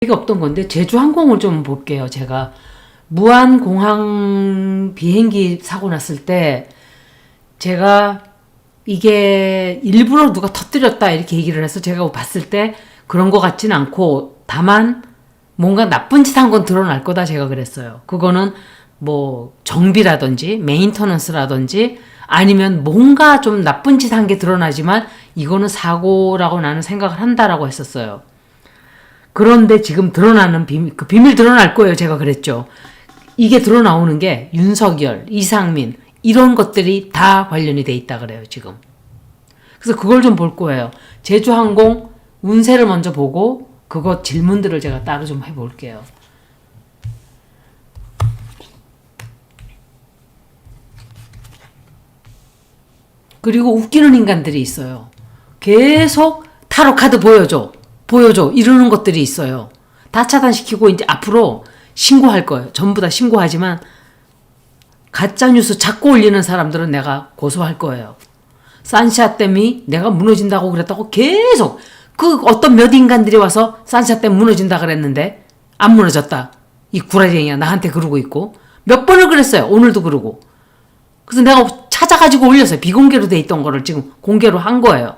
이게 없던 건데 제주항공을 좀 볼게요. 제가 무안공항 비행기 사고 났을 때 제가 이게 일부러 누가 터뜨렸다 이렇게 얘기를 해서 제가 봤을 때 그런 것 같진 않고 다만 뭔가 나쁜 짓 한 건 드러날 거다 제가 그랬어요. 그거는 뭐 정비라든지 메인터넌스라든지 아니면 뭔가 좀 나쁜 짓 한 게 드러나지만 이거는 사고라고 나는 생각을 한다라고 했었어요. 그런데 지금 드러나는 비밀, 그 비밀 드러날 거예요. 제가 그랬죠. 이게 드러나오는 게 윤석열, 이상민, 이런 것들이 다 관련이 돼 있다 그래요, 지금. 그래서 그걸 좀 볼 거예요. 제주항공 운세를 먼저 보고, 그거 질문들을 제가 따로 좀 해볼게요. 그리고 웃기는 인간들이 있어요. 계속 타로 카드 보여줘. 보여줘. 이러는 것들이 있어요. 다 차단시키고 이제 앞으로 신고할 거예요. 전부 다 신고하지만 가짜 뉴스 자꾸 올리는 사람들은 내가 고소할 거예요. 산샤댐이 내가 무너진다고 그랬다고 계속 그 어떤 몇 인간들이 와서 산샤댐 무너진다 그랬는데 안 무너졌다. 이 구라쟁이야 나한테 그러고 있고 몇 번을 그랬어요. 오늘도 그러고. 그래서 내가 찾아가지고 올렸어요. 비공개로 돼 있던 거를 지금 공개로 한 거예요.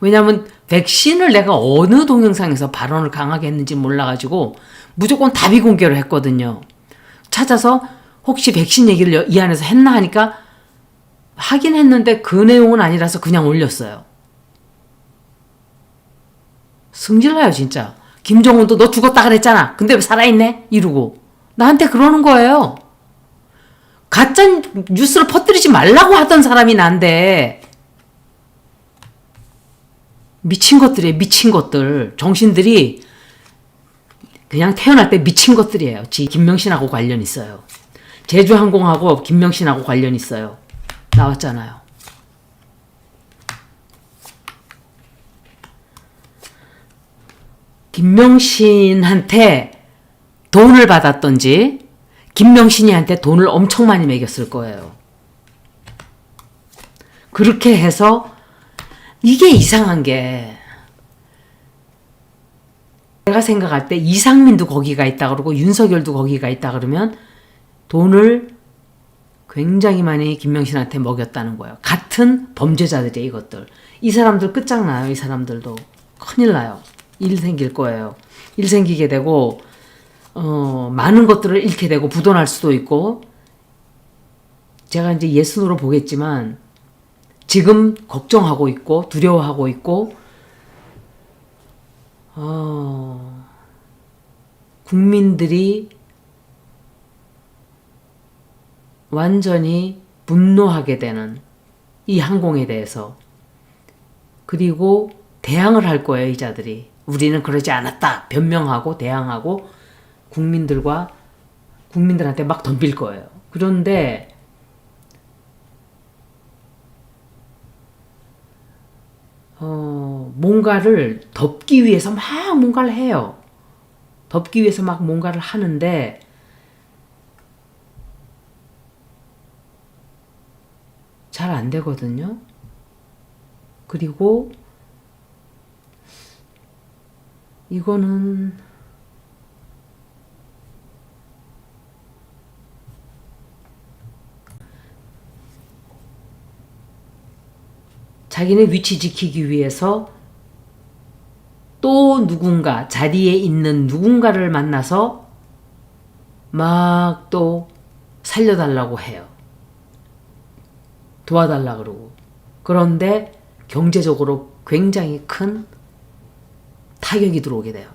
왜냐하면 백신을 내가 어느 동영상에서 발언을 강하게 했는지 몰라가지고 무조건 다 비공개로 했거든요. 찾아서 혹시 백신 얘기를 이 안에서 했나 하니까 하긴 했는데 그 내용은 아니라서 그냥 올렸어요. 승질나요 진짜. 김정은도 너 죽었다 그랬잖아. 근데 왜 살아있네? 이러고 나한테 그러는 거예요. 가짜 뉴스를 퍼뜨리지 말라고 하던 사람이 난데 미친 것들이에요. 미친 것들. 정신들이 그냥 태어날 때 미친 것들이에요. 지 김명신하고 관련 있어요. 제주항공하고 김명신하고 관련 있어요. 나왔잖아요. 김명신한테 돈을 받았던지 김명신이한테 돈을 엄청 많이 매겼을 거예요. 그렇게 해서 이게 이상한 게 내가 생각할 때 이상민도 거기가 있다 그러고 윤석열도 거기가 있다 그러면 돈을 굉장히 많이 김명신한테 먹였다는 거예요. 같은 범죄자들이에요, 이것들. 이 사람들 끝장나요, 이 사람들도. 큰일 나요. 일 생길 거예요. 일 생기게 되고, 어, 많은 것들을 잃게 되고 부도날 수도 있고, 제가 이제 예순으로 보겠지만, 지금 걱정하고 있고, 두려워하고 있고, 어, 국민들이 완전히 분노하게 되는 이 항공에 대해서 그리고 대항을 할 거예요, 이자들이. 우리는 그러지 않았다. 변명하고 대항하고 국민들과 국민들한테 막 덤빌 거예요. 그런데 어, 뭔가를 덮기 위해서 막 뭔가를 해요. 덮기 위해서 막 뭔가를 하는데 잘 안 되거든요. 그리고 이거는 자기네 위치 지키기 위해서 또 누군가 자리에 있는 누군가를 만나서 막 또 살려달라고 해요. 도와달라 그러고. 그런데 경제적으로 굉장히 큰 타격이 들어오게 돼요.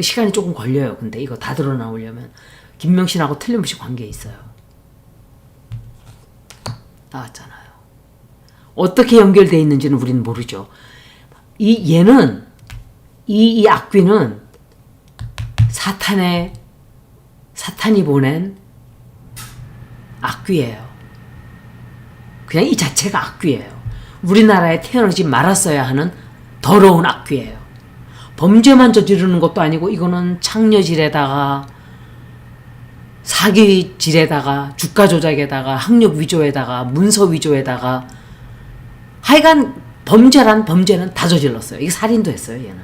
시간이 조금 걸려요. 근데 이거 다 드러나오려면 김명신하고 틀림없이 관계 있어요. 나왔잖아요. 어떻게 연결돼 있는지는 우리는 모르죠. 이 얘는 이, 이 악귀는 사탄의 사탄이 보낸 악귀예요. 그냥 이 자체가 악귀예요. 우리나라에 태어나지 말았어야 하는 더러운 악귀예요. 범죄만 저지르는 것도 아니고 이거는 창녀질에다가 사기질에다가 주가 조작에다가 학력 위조에다가 문서 위조에다가 하여간 범죄란 범죄는 다 저질렀어요. 이게 살인도 했어요, 얘는.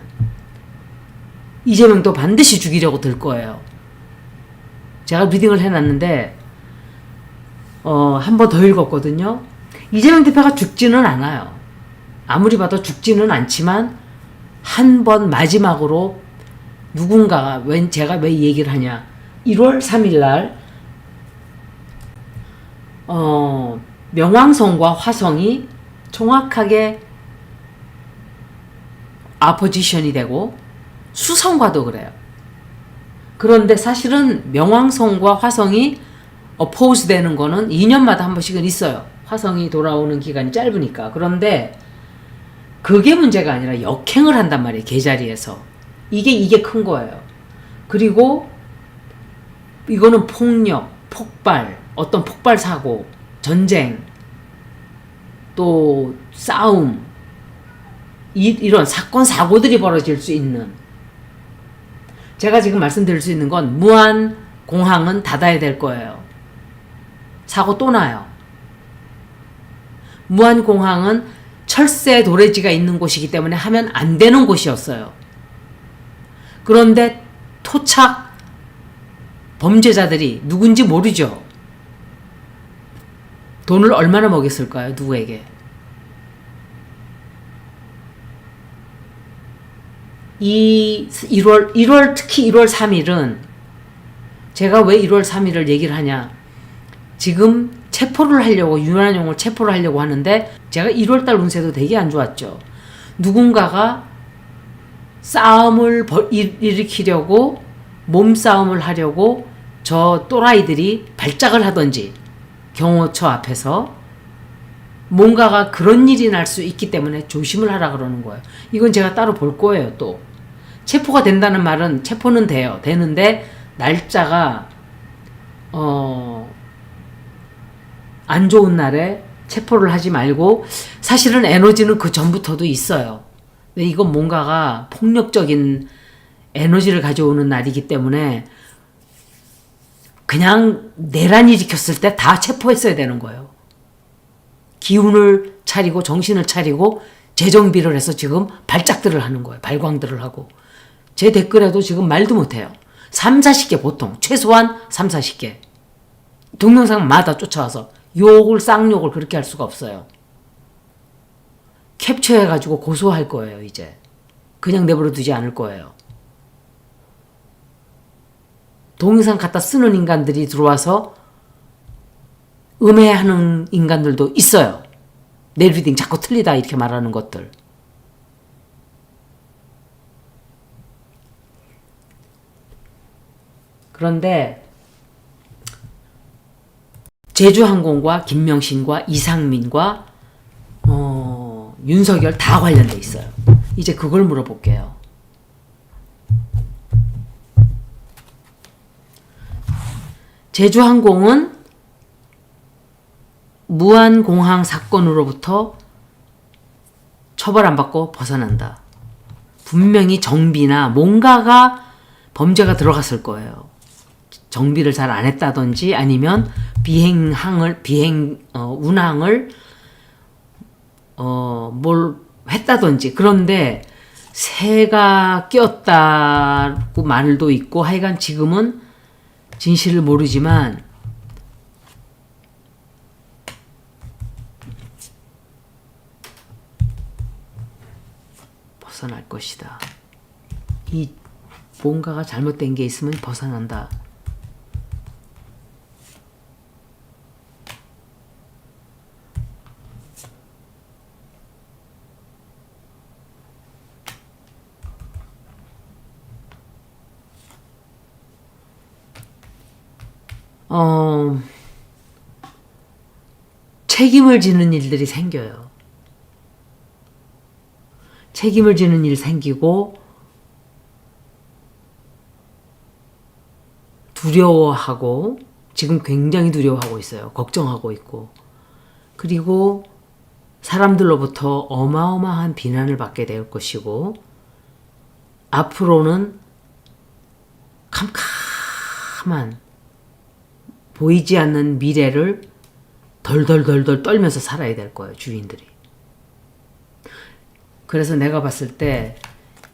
이재명도 반드시 죽이려고 들 거예요. 제가 리딩을 해놨는데 어, 한 번 더 읽었거든요. 이재명 대표가 죽지는 않아요. 아무리 봐도 죽지는 않지만 한 번 마지막으로 누군가가 웬 제가 왜이 얘기를 하냐? 1월 3일 날 어, 명왕성과 화성이 정확하게 아포지션이 되고 수성과도 그래요. 그런데 사실은 명왕성과 화성이 어포즈 되는 거는 2년마다 한 번씩은 있어요. 화성이 돌아오는 기간이 짧으니까. 그런데 그게 문제가 아니라 역행을 한단 말이에요. 계자리에서. 이게 이게 큰 거예요. 그리고 이거는 폭력, 폭발, 어떤 폭발 사고, 전쟁, 또 싸움, 이, 이런 사건 사고들이 벌어질 수 있는 제가 지금 말씀드릴 수 있는 건 무한 공항은 닫아야 될 거예요. 사고 또 나요. 무한 공항은 철새 도래지가 있는 곳이기 때문에 하면 안 되는 곳이었어요. 그런데 토착 범죄자들이 누군지 모르죠. 돈을 얼마나 먹였을까요? 누구에게? 이 1월 1월 특히 1월 3일은 제가 왜 1월 3일을 얘기를 하냐? 지금 체포를 하려고 윤한용을 체포를 하려고 하는데 제가 1월 달 운세도 되게 안 좋았죠. 누군가가 싸움을 일으키려고 몸싸움을 하려고 저 또라이들이 발작을 하던지 경호처 앞에서 뭔가가 그런 일이 날 수 있기 때문에 조심을 하라 그러는 거예요. 이건 제가 따로 볼 거예요, 또. 체포가 된다는 말은 체포는 돼요. 되는데 날짜가 어, 안 좋은 날에 체포를 하지 말고 사실은 에너지는 그 전부터도 있어요. 근데 이건 뭔가가 폭력적인 에너지를 가져오는 날이기 때문에 그냥 내란이 일으켰을 때 다 체포했어야 되는 거예요. 기운을 차리고 정신을 차리고 재정비를 해서 지금 발작들을 하는 거예요. 발광들을 하고. 제 댓글에도 지금 말도 못해요. 3, 40개 보통. 최소한 3, 40개. 동영상마다 쫓아와서 욕을 쌍욕을 그렇게 할 수가 없어요. 캡처해가지고 고소할 거예요, 이제. 그냥 내버려 두지 않을 거예요. 동영상 갖다 쓰는 인간들이 들어와서 음해하는 인간들도 있어요. 내 리딩 자꾸 틀리다 이렇게 말하는 것들. 그런데 제주항공과 김명신과 이상민과 어, 윤석열 다 관련돼 있어요. 이제 그걸 물어볼게요. 제주항공은 무한공항 사건으로부터 처벌 안 받고 벗어난다. 분명히 정비나 뭔가가 범죄가 들어갔을 거예요. 정비를 잘 안 했다든지 아니면 비행항을 비행 어, 운항을 어 뭘 했다든지 그런데 새가 꼈다고 말도 있고 하여간 지금은 진실을 모르지만 벗어날 것이다. 이 뭔가가 잘못된 게 있으면 벗어난다. 어, 책임을 지는 일들이 생겨요. 책임을 지는 일 생기고 두려워하고 지금 굉장히 두려워하고 있어요. 걱정하고 있고 그리고 사람들로부터 어마어마한 비난을 받게 될 것이고 앞으로는 캄캄한 보이지 않는 미래를 덜덜덜덜 떨면서 살아야 될 거예요, 주인들이. 그래서 내가 봤을 때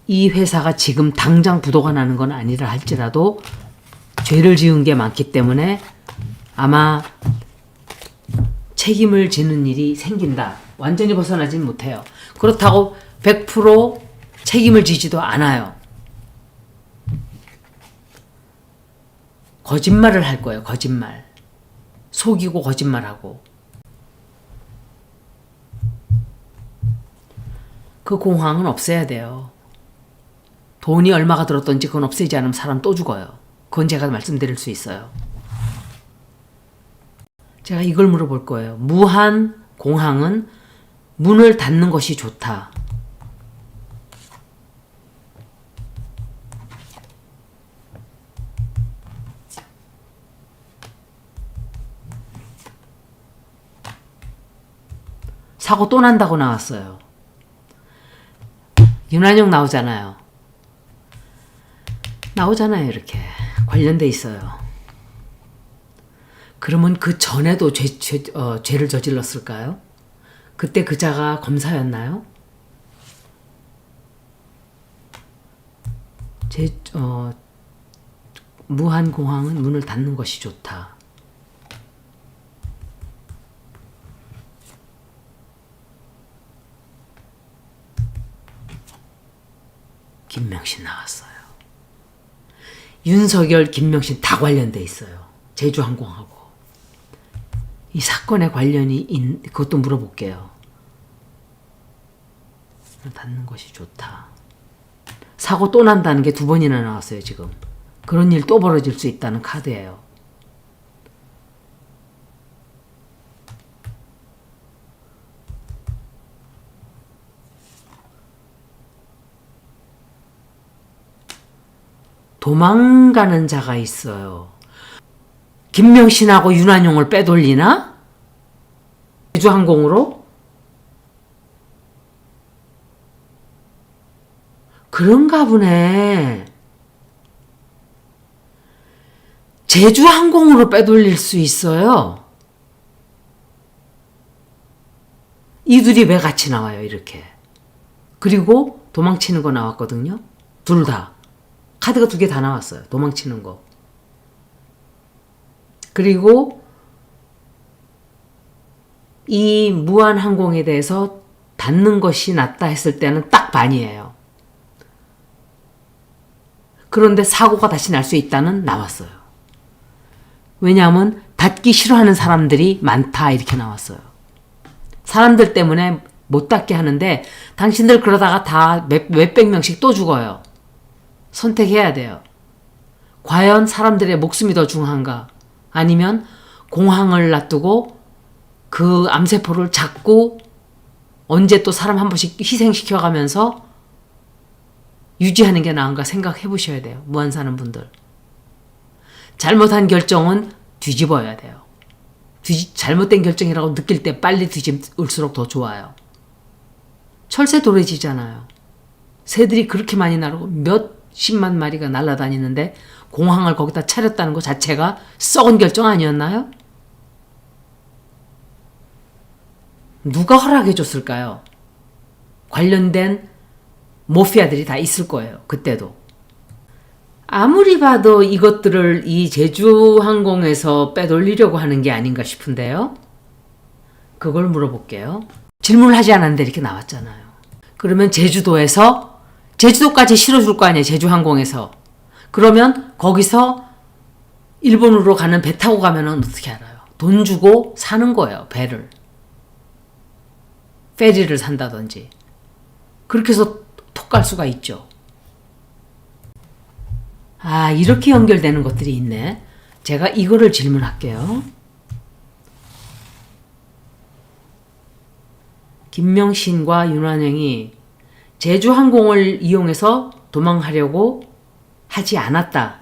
이 회사가 지금 당장 부도가 나는 건 아니라 할지라도 죄를 지은 게 많기 때문에 아마 책임을 지는 일이 생긴다. 완전히 벗어나진 못해요. 그렇다고 100% 책임을 지지도 않아요. 거짓말을 할 거예요. 거짓말. 속이고 거짓말하고. 그 공황은 없애야 돼요. 돈이 얼마가 들었던지 그건 없애지 않으면 사람 또 죽어요. 그건 제가 말씀드릴 수 있어요. 제가 이걸 물어볼 거예요. 무한 공항은 문을 닫는 것이 좋다. 사고 또 난다고 나왔어요. 윤한영 나오잖아요. 나오잖아요, 이렇게. 관련돼 있어요. 그러면 그 전에도 죄, 죄, 어, 죄를 저질렀을까요? 그때 그자가 검사였나요? 제, 어, 무한공항은 문을 닫는 것이 좋다. 김명신 나왔어요. 윤석열, 김명신 다 관련돼 있어요. 제주항공하고. 이 사건에 관련이 있, 그것도 물어볼게요. 닫는 것이 좋다. 사고 또 난다는 게 두 번이나 나왔어요, 지금. 그런 일 또 벌어질 수 있다는 카드예요. 도망가는 자가 있어요. 김명신하고 윤한용을 빼돌리나? 제주항공으로? 그런가 보네. 제주항공으로 빼돌릴 수 있어요. 이 둘이 왜 같이 나와요, 이렇게. 그리고 도망치는 거 나왔거든요. 둘 다. 카드가 두 개 다 나왔어요. 도망치는 거. 그리고 이 무한항공에 대해서 닫는 것이 낫다 했을 때는 딱 반이에요. 그런데 사고가 다시 날 수 있다는 나왔어요. 왜냐하면 닫기 싫어하는 사람들이 많다 이렇게 나왔어요. 사람들 때문에 못 닫게 하는데 당신들 그러다가 다 몇, 몇백 명씩 또 죽어요. 선택해야 돼요. 과연 사람들의 목숨이 더 중요한가? 아니면 공항을 놔두고 그 암세포를 잡고 언제 또 사람 한 번씩 희생시켜 가면서 유지하는 게 나은가 생각해 보셔야 돼요. 무한 사는 분들. 잘못한 결정은 뒤집어야 돼요. 뒤집, 잘못된 결정이라고 느낄 때 빨리 뒤집을수록 더 좋아요. 철새 도래지잖아요. 새들이 그렇게 많이 나르고 몇 십만 마리가 날아다니는데 공항을 거기다 차렸다는 것 자체가 썩은 결정 아니었나요? 누가 허락해 줬을까요? 관련된 모피아들이 다 있을 거예요. 그때도. 아무리 봐도 이것들을 이 제주항공에서 빼돌리려고 하는 게 아닌가 싶은데요. 그걸 물어볼게요. 질문을 하지 않았는데 이렇게 나왔잖아요. 그러면 제주도에서 제주도까지 실어줄 거 아니에요. 제주항공에서. 그러면 거기서 일본으로 가는 배 타고 가면은 어떻게 알아요? 돈 주고 사는 거예요. 배를. 페리를 산다든지. 그렇게 해서 톡 갈 수가 있죠. 아, 이렇게 연결되는 것들이 있네. 제가 이거를 질문할게요. 김명신과 윤환영이 제주항공을 이용해서 도망하려고 하지 않았다.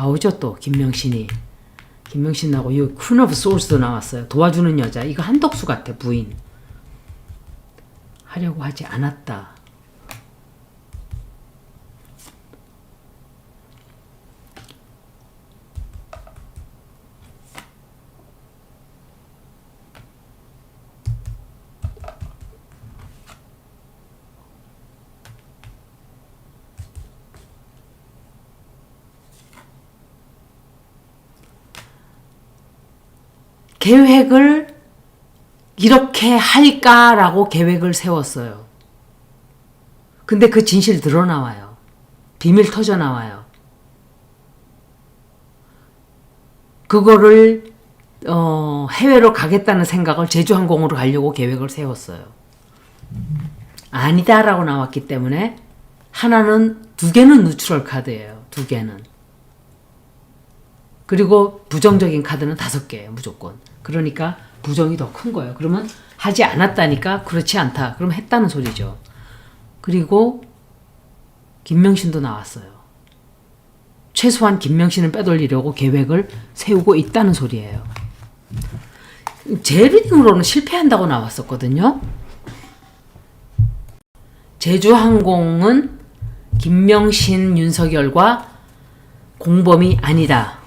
나오죠 또 김명신이. 김명신 나고 이 퀸 오브 소울스도 나왔어요. 도와주는 여자. 이거 한덕수 같아 부인. 하려고 하지 않았다 계획을 이렇게 할까라고 계획을 세웠어요. 근데 그 진실 드러나와요. 비밀 터져 나와요. 그거를 어, 해외로 가겠다는 생각을 제주항공으로 가려고 계획을 세웠어요. 아니다라고 나왔기 때문에 하나는 두 개는 누트럴 카드예요. 두 개는. 그리고 부정적인 카드는 다섯 개예요, 무조건. 그러니까 부정이 더 큰 거예요. 그러면 하지 않았다니까 그렇지 않다. 그럼 했다는 소리죠. 그리고 김명신도 나왔어요. 최소한 김명신을 빼돌리려고 계획을 세우고 있다는 소리예요. 제 리딩으로는 실패한다고 나왔었거든요. 제주항공은 김명신, 윤석열과 공범이 아니다.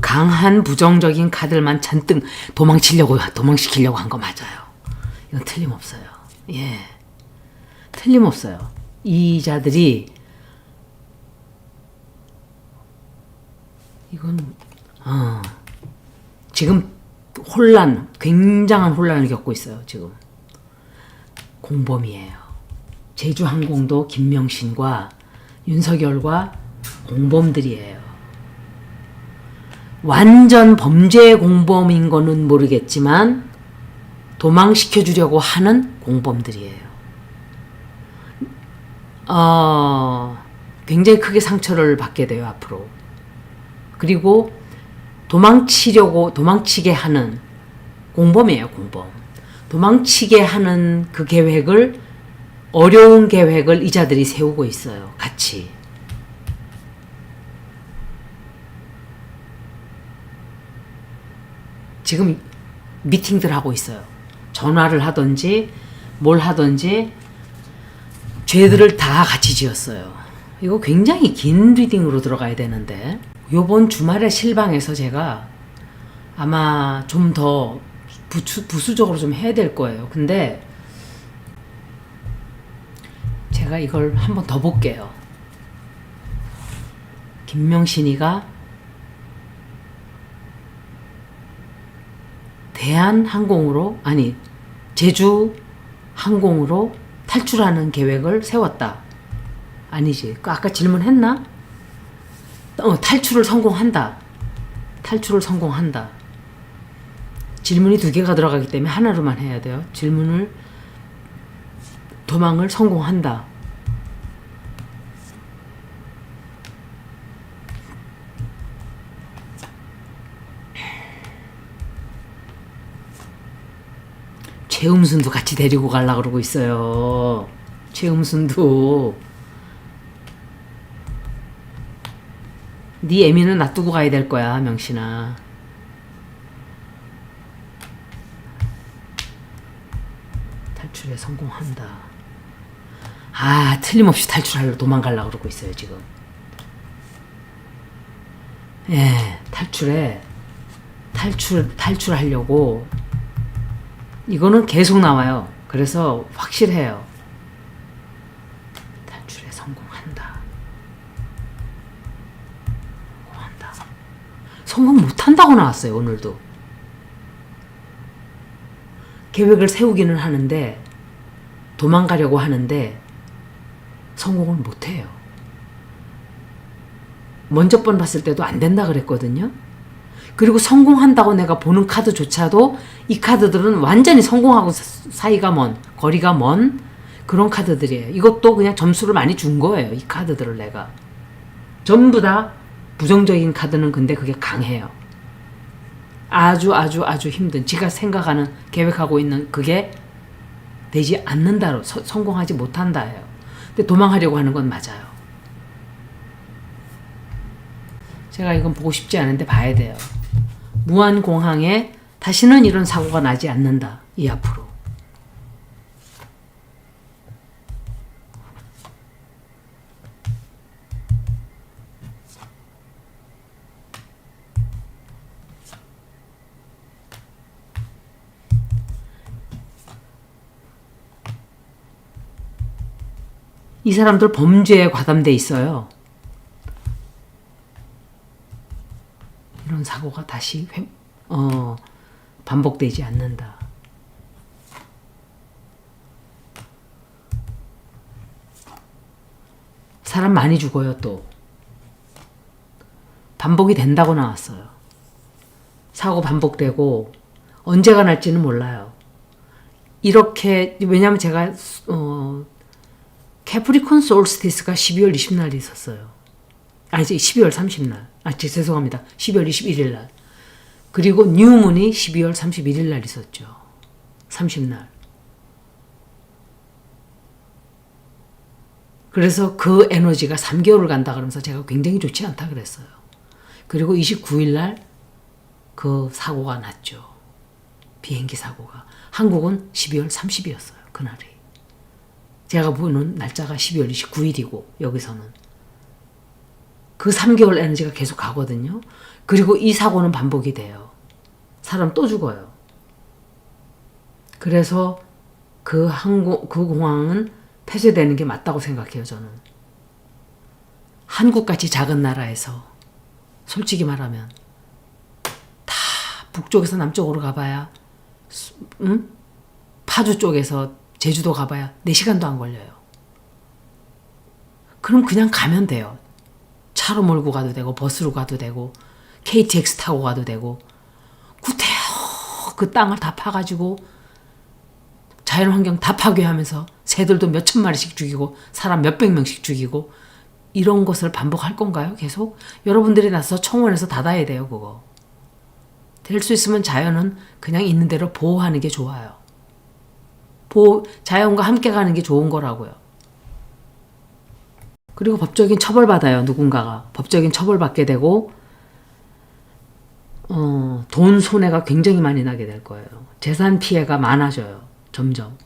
강한 부정적인 카드만 잔뜩 도망치려고 도망시키려고 한 거 맞아요. 이건 틀림없어요. 예. 틀림없어요. 이 자들이 이건 어, 지금 혼란, 굉장한 혼란을 겪고 있어요. 지금 공범이에요. 제주항공도 김명신과 윤석열과 공범들이에요. 완전 범죄 공범인 거는 모르겠지만 도망시켜 주려고 하는 공범들이에요. 어, 굉장히 크게 상처를 받게 돼요, 앞으로. 그리고 도망치려고, 도망치게 하는 공범이에요, 공범. 도망치게 하는 그 계획을, 어려운 계획을 이자들이 세우고 있어요, 같이. 지금 미팅들 하고 있어요. 전화를 하든지 뭘 하든지 죄들을 다 같이 지었어요. 이거 굉장히 긴 리딩으로 들어가야 되는데 요번 주말에 실방에서 제가 아마 좀 더 부수적으로 좀 해야 될 거예요. 근데 제가 이걸 한번 더 볼게요. 김명신이가 대한항공으로 아니 제주 항공으로 탈출하는 계획을 세웠다. 아니지. 그 아까 질문했나? 어, 탈출을 성공한다. 탈출을 성공한다. 질문이 두 개가 들어가기 때문에 하나로만 해야 돼요. 질문을 도망을 성공한다. 최음순도 같이 데리고 가려고 그러고 있어요. 최음순도. 네 애미는 놔두고 가야 될 거야, 명신아. 탈출에 성공한다. 아, 틀림없이 탈출하려고 도망가려고 그러고 있어요, 지금. 예, 탈출에, 탈출, 탈출하려고 이거는 계속 나와요. 그래서 확실해요. 탈출에 성공한다. 성공한다. 성공 못한다고 나왔어요, 오늘도. 계획을 세우기는 하는데, 도망가려고 하는데, 성공을 못해요. 먼저 번 봤을 때도 안 된다 그랬거든요. 그리고 성공한다고 내가 보는 카드조차도 이 카드들은 완전히 성공하고 사- 사이가 먼, 거리가 먼 그런 카드들이에요. 이것도 그냥 점수를 많이 준 거예요. 이 카드들을 내가. 전부 다 부정적인 카드는 근데 그게 강해요. 아주 아주 아주 힘든 지가 생각하는 계획하고 있는 그게 되지 않는다로 서- 성공하지 못한다예요. 근데 도망하려고 하는 건 맞아요. 제가 이건 보고 싶지 않은데 봐야 돼요. 무한 공항에 다시는 이런 사고가 나지 않는다. 이 앞으로. 이 사람들 범죄에 과담돼 있어요. 이런 사고가 다시 회, 어, 반복되지 않는다. 사람 많이 죽어요, 또. 반복이 된다고 나왔어요. 사고 반복되고, 언제가 날지는 몰라요. 이렇게, 왜냐면 제가, 어, 캐프리콘 솔스티스가 12월 20날 있었어요. 아니지, 12월 30날. 아, 제- 죄송합니다. 12월 21일 날. 그리고 뉴문이 12월 31일 날 있었죠. 30날. 그래서 그 에너지가 3개월을 간다 그러면서 제가 굉장히 좋지 않다 그랬어요. 그리고 29일 날 그 사고가 났죠. 비행기 사고가. 한국은 12월 30일이었어요. 그날이. 제가 보는 날짜가 12월 29일이고 여기서는 그 3개월 에너지가 계속 가거든요. 그리고 이 사고는 반복이 돼요. 사람 또 죽어요. 그래서 그 항공 그 공항은 폐쇄되는 게 맞다고 생각해요, 저는. 한국같이 작은 나라에서 솔직히 말하면 다 북쪽에서 남쪽으로 가봐야 수- 응? 파주 쪽에서 제주도 가봐야 4시간도 안 걸려요. 그럼 그냥 가면 돼요. 차로 몰고 가도 되고 버스로 가도 되고 KTX 타고 가도 되고 구태여 그 땅을 다 파가지고 자연환경 다 파괴하면서 새들도 몇 천 마리씩 죽이고 사람 몇 백 명씩 죽이고 이런 것을 반복할 건가요? 계속? 여러분들이 나서 청원에서 닫아야 돼요, 그거. 될 수 있으면 자연은 그냥 있는 대로 보호하는 게 좋아요. 보호, 자연과 함께 가는 게 좋은 거라고요. 그리고 법적인 처벌받아요, 누군가가. 법적인 처벌받게 되고, 어, 돈 손해가 굉장히 많이 나게 될 거예요. 재산 피해가 많아져요, 점점.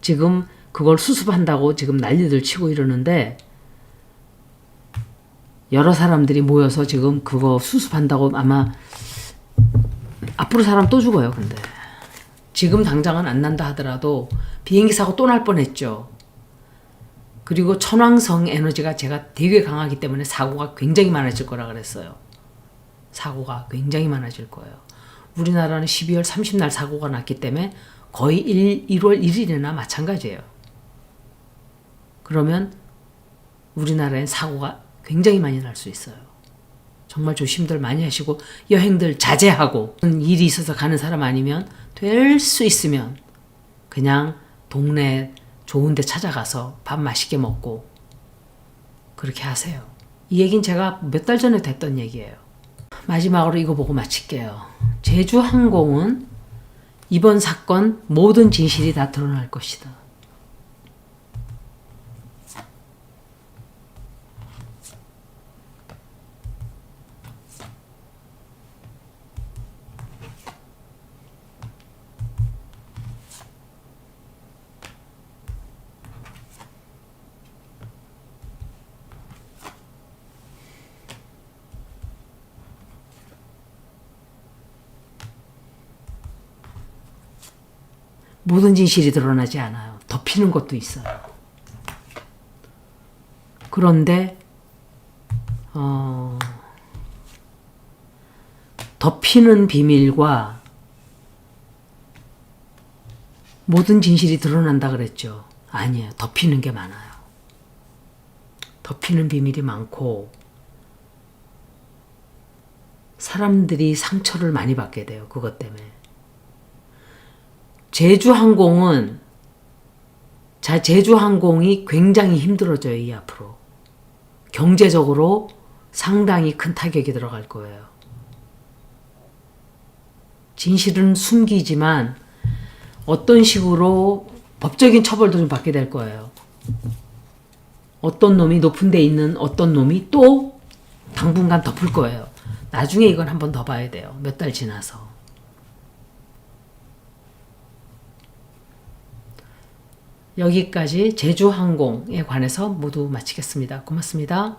지금 그걸 수습한다고 지금 난리들 치고 이러는데, 여러 사람들이 모여서 지금 그거 수습한다고 아마 앞으로 사람 또 죽어요, 근데. 지금 당장은 안 난다 하더라도 비행기 사고 또 날 뻔했죠. 그리고 천왕성 에너지가 제가 되게 강하기 때문에 사고가 굉장히 많아질 거라 그랬어요. 사고가 굉장히 많아질 거예요. 우리나라는 12월 30날 사고가 났기 때문에 거의 1, 1월 1일이나 마찬가지예요. 그러면 우리나라엔 사고가 굉장히 많이 날 수 있어요. 정말 조심들 많이 하시고 여행들 자제하고 일이 있어서 가는 사람 아니면 될 수 있으면 그냥 동네 좋은 데 찾아가서 밥 맛있게 먹고 그렇게 하세요. 이 얘기는 제가 몇 달 전에 됐던 얘기예요. 마지막으로 이거 보고 마칠게요. 제주항공은 이번 사건 모든 진실이 다 드러날 것이다. 모든 진실이 드러나지 않아요. 덮이는 것도 있어요. 그런데 어, 덮이는 비밀과 모든 진실이 드러난다 그랬죠. 아니에요. 덮이는 게 많아요. 덮이는 비밀이 많고 사람들이 상처를 많이 받게 돼요. 그것 때문에. 제주항공은 자 제주항공이 굉장히 힘들어져요 이 앞으로 경제적으로 상당히 큰 타격이 들어갈 거예요. 진실은 숨기지만 어떤 식으로 법적인 처벌도 좀 받게 될 거예요. 어떤 놈이 높은 데 있는 어떤 놈이 또 당분간 덮을 거예요. 나중에 이건 한번 더 봐야 돼요. 몇 달 지나서. 여기까지 제주항공에 관해서 모두 마치겠습니다. 고맙습니다.